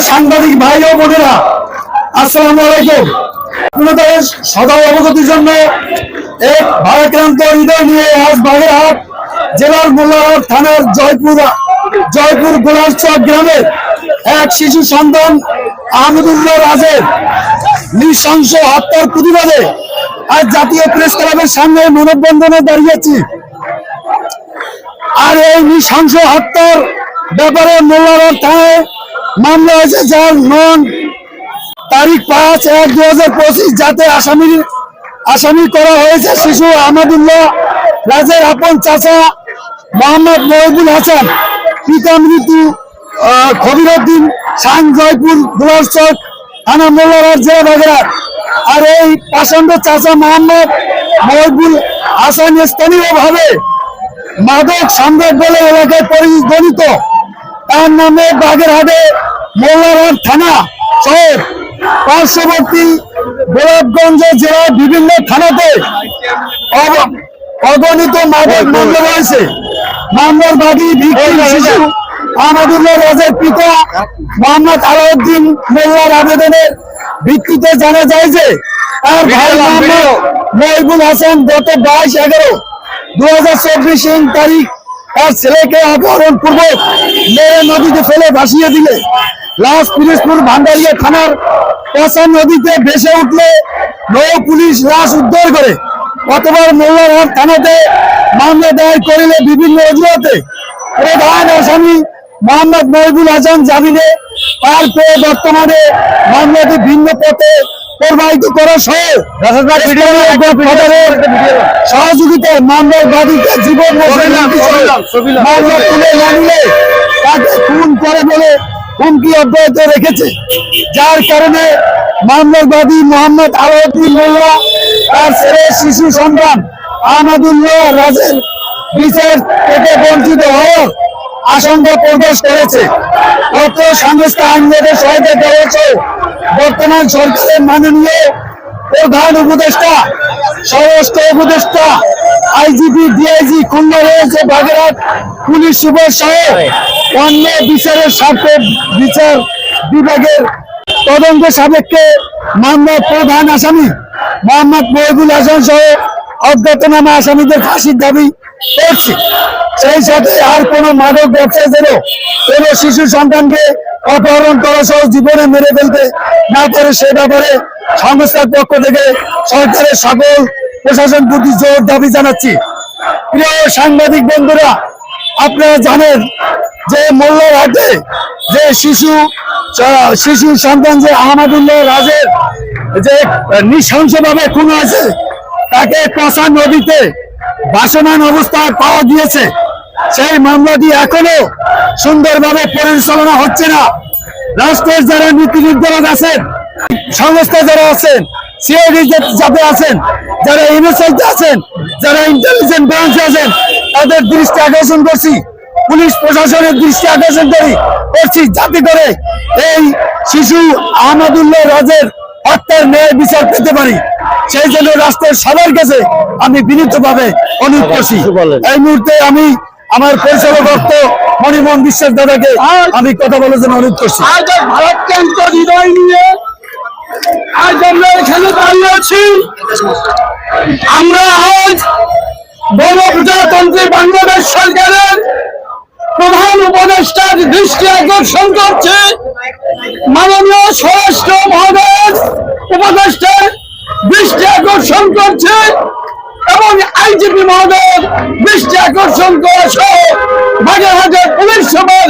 সাংবাদিক ভাই ও জন্য এক জেলার থানার জয়পুর জয়পুর গোলারচক গ্রামের এক শিশু সন্তান আহমদুল্লাহ রাজের নৃশংস হত্যার প্রতিবাদে আজ জাতীয় প্রেস ক্লাবের সামনে মানববন্ধনে দাঁড়িয়েছি। আর এই নৃশংস হত্যার ব্যাপারে মোল্লারহাট থানায় মামলা হয়েছে যার নন তারিখ পাঁচ এক দু হাজার পঁচিশ যাতে আসামি আসামি করা হয়েছে শিশু আহমদুল্লাহ রাজের আপন চাচা মোহাম্মদ মহিবুল হাসান পিতা মৃত্যু আহ, খবিরউদ্দিন শান জয়পুর দুলারচক থানা মোল্লারহাট জেলা বাগেরহাট। আর এই পাষণ্ড চাচা মোহাম্মদ মহিবুল হাসান স্থানীয়ভাবে মাদক সম্রাট বলে এলাকায় পরিগণিত তার নামে বাগেরহাটে মোল্লারহাট থানা সহ পার্শ্ববর্তী গোলাপগঞ্জ জেলার বিভিন্ন থানাতে অগণিত মাদক মামলা রয়েছে। মামলার বাদী শিশু আহমদুল্লাহ রাজের পিতা মোহাম্মদ আলাউদ্দিন মোল্লার আবেদনের ভিত্তিতে জানা যায় যে তার ভাই মোহাম্মদ মহিবুল হাসান গত বাইশ এগারো দু হাজার চব্বিশ তারিখ তার ছেলেকে অপহরণ পূর্বক মেরে নদীতে ফেলে ভাসিয়ে দিলে। লাশ পিরিজপুর ভান্ডারিয়া থানার পচা নদীতে ভেসে উঠলে নৌ পুলিশ লাশ উদ্ধার করে। গতবার মোল্লারহাট থানাতে মামলা দায়ের করিলে বিভিন্ন অজুহাতে প্রধান আসামি মোহাম্মদ মহিবুল হাসান জামিনে পার পেয়ে বর্তমানে মামলাটি ভিন্ন পথে প্রবাহিত করা সহ সহযোগিতায় মামলার বাদীকে জীবন মরণের হুমকি সহ মামলা তুলে না তাকে খুন করে বলে হুমকি অব্যাহত রেখেছে। যার কারণে মামলার বাদী মোহাম্মদ আলাউদ্দিন মোল্লা তার ছেলে শিশু সন্তান আহমদুল্লাহ রাজের বিচার থেকে বঞ্চিত হওয়ার আশঙ্কা প্রকাশ করেছে। অর্থ সংস্থা আইনগতের সহায়তা বর্তমান সরকারের মাননীয় প্রধান উপদেষ্টা, স্বরাষ্ট্র উপদেষ্টা, আইজিপি, ডিআইজি খুলনা রয়েছে বাগেরহাট পুলিশ সুপার সহ অন্য বিচারের স্বার্থে বিচার বিভাগের তদন্ত সাপেক্ষে মামলার প্রধান আসামি মোহাম্মদ মহিবুল হাসান সহ অজ্ঞাতনামা আসামিদের ফাঁসির দাবি করছে। সেই সাথে আর কোনো মাদক ব্যবসায় যেন কোনো শিশু সন্তানকে অপহরণ করা সহ জীবনে মেরে ফেলতে না করে সে ব্যাপারে সংস্থার পক্ষ থেকে সরকারের সকল প্রশাসন প্রতি জোর দাবি জানাচ্ছি। প্রিয় সাংবাদিক বন্ধুরা, আপনারা জানেন যে মোল্লারহাটে যে শিশু শিশু সন্তান যে আহমদুল্লাহ রাজের যে নৃশংসভাবে খুন আছে তাকে কষা নদীতে ভাসমান অবস্থায় পাওয়া গিয়েছে। সেই মামলাটি এখনও সুন্দরভাবে পরিচালনা হচ্ছে না। রাষ্ট্রের যারা নীতি নির্ধারক আছেন, সংস্থা যারা আছেন যাতে আছেন, যারা আছেন, যারা ইন্টেলিজেন্ট আছেন, তাদের দৃষ্টি আকর্ষণ করছি। পুলিশ প্রশাসনের দৃষ্টি আকর্ষণ করি, করছি যাতে করে এই শিশু আহমদুল্লাহ রাজের হত্যার ন্যায় বিচার পেতে পারি। সেই জন্য রাষ্ট্রের সবার কাছে আমি বিনীতভাবে অনুরোধ করছি। এই মুহূর্তে আমি আমার পরিচালক ভক্ত মণিমোহন বিশ্বাস দাদাকে আমি কথা বলার জন্য অনুরোধ করছি। আজ এক ভারতকান্ত হৃদয় নিয়ে আজ আমরা এখানে দাঁড়িয়ে আছি। আমরা আজ গণপ্রজাতন্ত্রী বাংলাদেশ সরকারের প্রধান উপদেষ্টার দৃষ্টি আকর্ষণ করছে। মাননীয় স্বরাষ্ট্র উপদেষ্টার দৃষ্টি আকর্ষণ করছে এবং আইজিপি মহোদয় দৃষ্টি আকর্ষণ করা সহ বাগেরহাটের পুলিশ সভার